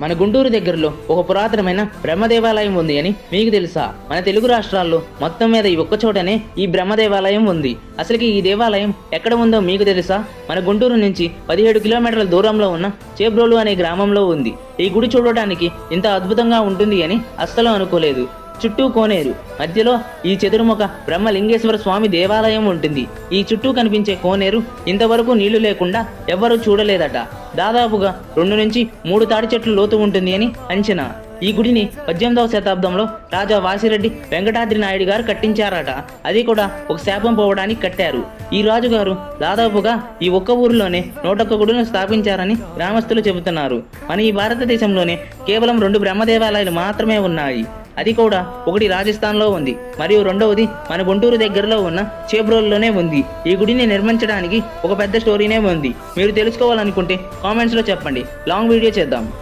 మన గుంటూరు దగ్గరలో ఒక పురాతనమైన బ్రహ్మ దేవాలయం ఉంది అని మీకు తెలుసా? మన తెలుగు రాష్ట్రాల్లో మొత్తం మీద ఈ ఒక్క చోటనే ఈ బ్రహ్మ దేవాలయం ఉంది. అసలుకి ఈ దేవాలయం ఎక్కడ ఉందో మీకు తెలుసా? మన గుంటూరు నుంచి పదిహేడు కిలోమీటర్ల దూరంలో ఉన్న చేబ్రోలు అనే గ్రామంలో ఉంది. ఈ గుడి చూడటానికి ఇంత అద్భుతంగా ఉంటుంది అని అస్సలు అనుకోలేదు. చుట్టూ కోనేరు. మధ్యలో ఈ చతుర్ముఖ బ్రహ్మలింగేశ్వర స్వామి దేవాలయం ఉంటుంది. ఈ చుట్టూ కనిపించే కోనేరు ఇంతవరకు నీళ్ళు లేకుండా ఎవ్వరూ చూడలేదట. దాదాపుగా రెండు నుంచి మూడు తాడి చెట్లు లోతు ఉంటుంది అని అంచనా. ఈ గుడిని పద్దెనిమిదవ శతాబ్దంలో రాజా వాసిరెడ్డి వెంకటాద్రి నాయుడు గారు కట్టించారట. అది కూడా ఒక శాపం పోవడానికి కట్టారు. ఈ రాజుగారు దాదాపుగా ఈ ఒక్క ఊరిలోనే నూటొక్క గుడులను స్థాపించారని గ్రామస్తులు చెబుతున్నారు. మన ఈ భారతదేశంలోనే కేవలం రెండు బ్రహ్మదేవాలయాలు మాత్రమే ఉన్నాయి. అది కూడా ఒకటి రాజస్థాన్లో ఉంది. మరియు రెండవది మన గుంటూరు దగ్గరలో ఉన్న చేబ్రోల్లోనే ఉంది. ఈ గుడిని నిర్మించడానికి ఒక పెద్ద స్టోరీనే ఉంది. మీరు తెలుసుకోవాలనుకుంటే కామెంట్స్లో చెప్పండి. లాంగ్ వీడియో చేద్దాం.